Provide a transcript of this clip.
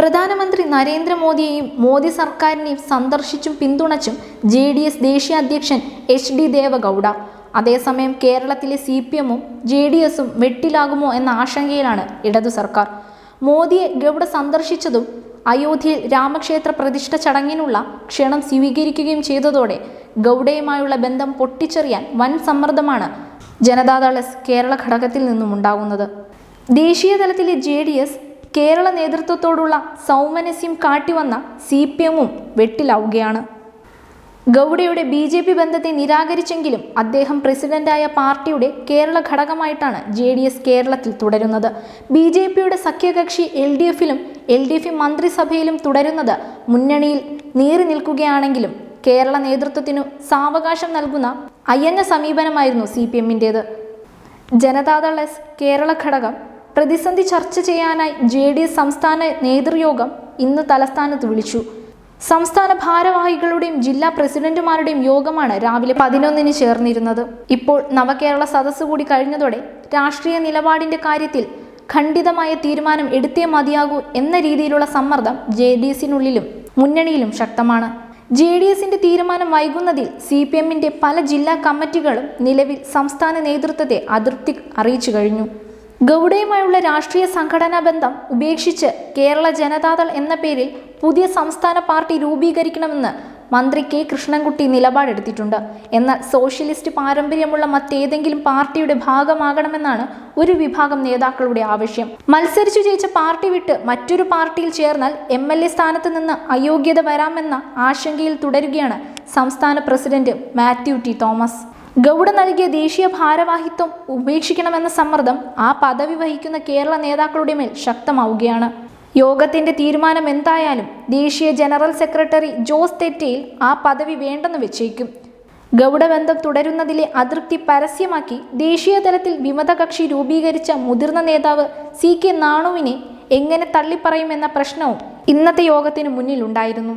പ്രധാനമന്ത്രി നരേന്ദ്രമോദിയെയും മോദി സർക്കാരിനെയും സന്ദർശിച്ചും പിന്തുണച്ചും ജെ ഡി എസ് ദേശീയ അധ്യക്ഷൻ എച്ച് ഡി ദേവഗൌഡ. അതേസമയം കേരളത്തിലെ സി പി എമ്മും ജെ ഡി എസും വെട്ടിലാകുമോ എന്ന ആശങ്കയിലാണ് ഇടതു സർക്കാർ. മോദിയെ ഗൗഡ സന്ദർശിച്ചതും അയോധ്യയിൽ രാമക്ഷേത്ര പ്രതിഷ്ഠ ചടങ്ങിനുള്ള ക്ഷണം സ്വീകരിക്കുകയും ചെയ്തതോടെ ഗൗഡയുമായുള്ള ബന്ധം പൊട്ടിച്ചെറിയാൻ വൻ സമ്മർദ്ദമാണ് ജനതാദൾ എസ് കേരള ഘടകത്തിൽ നിന്നും ഉണ്ടാകുന്നത് ദേശീയ തലത്തിലെ ജെ ഡി എസ് കേരള നേതൃത്വത്തോടുള്ള സൗമനസ്യം കാട്ടിവന്ന സി പി എമ്മും വെട്ടിലാവുകയാണ്. ഗൗഡയുടെ ബി ജെ പി ബന്ധത്തെ നിരാകരിച്ചെങ്കിലും അദ്ദേഹം പ്രസിഡന്റായ പാർട്ടിയുടെ കേരള ഘടകമായിട്ടാണ് ജെ ഡി എസ് കേരളത്തിൽ തുടരുന്നത്. ബി ജെ പിയുടെ സഖ്യകക്ഷി എൽ ഡി എഫിലും എൽ ഡി എഫ് മന്ത്രിസഭയിലും തുടരുന്നത് മുന്നണിയിൽ നീറി നിൽക്കുകയാണെങ്കിലും കേരള നേതൃത്വത്തിനു സാവകാശം നൽകുന്ന അയഞ്ഞ സമീപനമായിരുന്നു സി പി എമ്മിന്റേത്. ജനതാദൾ എസ് കേരള ഘടകം പ്രതിസന്ധി ചർച്ച ചെയ്യാനായി ജെ ഡി എസ് സംസ്ഥാന നേതൃയോഗം ഇന്ന് തലസ്ഥാനത്ത് വിളിച്ചു. സംസ്ഥാന ഭാരവാഹികളുടെയും ജില്ലാ പ്രസിഡന്റുമാരുടെയും യോഗമാണ് രാവിലെ പതിനൊന്നിന് ചേർന്നിരുന്നത്. ഇപ്പോൾ നവകേരള സദസ്സ് കൂടി കഴിഞ്ഞതോടെ രാഷ്ട്രീയ നിലപാടിന്റെ കാര്യത്തിൽ ഖണ്ഡിതമായ തീരുമാനം എടുത്തേ മതിയാകൂ എന്ന രീതിയിലുള്ള സമ്മർദ്ദം ജെ ഡി എസിനുള്ളിലും മുന്നണിയിലും ശക്തമാണ്. ജെ ഡി എസിന്റെ തീരുമാനം വൈകുന്നതിൽ സി പി എമ്മിന്റെ പല ജില്ലാ കമ്മിറ്റികളും നിലവിൽ സംസ്ഥാന നേതൃത്വത്തെ അതൃപ്തി അറിയിച്ചു കഴിഞ്ഞു. ഗൗഡയുമായുള്ള രാഷ്ട്രീയ സംഘടനാ ബന്ധം ഉപേക്ഷിച്ച് കേരള ജനതാദൾ എന്ന പേരിൽ പുതിയ സംസ്ഥാന പാർട്ടി രൂപീകരിക്കണമെന്ന് മന്ത്രി കെ കൃഷ്ണൻകുട്ടി നിലപാടെടുത്തിട്ടുണ്ട്. എന്നാൽ സോഷ്യലിസ്റ്റ് പാരമ്പര്യമുള്ള മറ്റേതെങ്കിലും പാർട്ടിയുടെ ഭാഗമാകണമെന്നാണ് ഒരു വിഭാഗം നേതാക്കളുടെ ആവശ്യം. മത്സരിച്ചു ജയിച്ച പാർട്ടി വിട്ട് മറ്റൊരു പാർട്ടിയിൽ ചേർന്നാൽ എം എൽ എ സ്ഥാനത്ത് നിന്ന് അയോഗ്യത വരാമെന്ന ആശങ്കയിൽ തുടരുകയാണ് സംസ്ഥാന president Mathew T Thomas. Gowda നൽകിയ ദേശീയ ഭാരവാഹിത്വം ഉപേക്ഷിക്കണമെന്ന സമ്മർദ്ദം ആ പദവി വഹിക്കുന്ന കേരള നേതാക്കളുടെ മേൽ ശക്തമാവുകയാണ്. യോഗത്തിന്റെ തീരുമാനം എന്തായാലും ദേശീയ ജനറൽ സെക്രട്ടറി ജോസ് തെറ്റയിൽ ആ പദവി വേണ്ടെന്ന് വെച്ചേക്കും. ഗൗഡബന്ധം തുടരുന്നതിലെ അതൃപ്തി പരസ്യമാക്കി ദേശീയ തലത്തിൽ വിമത കക്ഷി രൂപീകരിച്ച മുതിർന്ന നേതാവ് സി കെ നാണുവിനെ എങ്ങനെ തള്ളിപ്പറയുമെന്ന പ്രശ്നവും ഇന്നത്തെ യോഗത്തിന് മുന്നിലുണ്ടായിരുന്നു.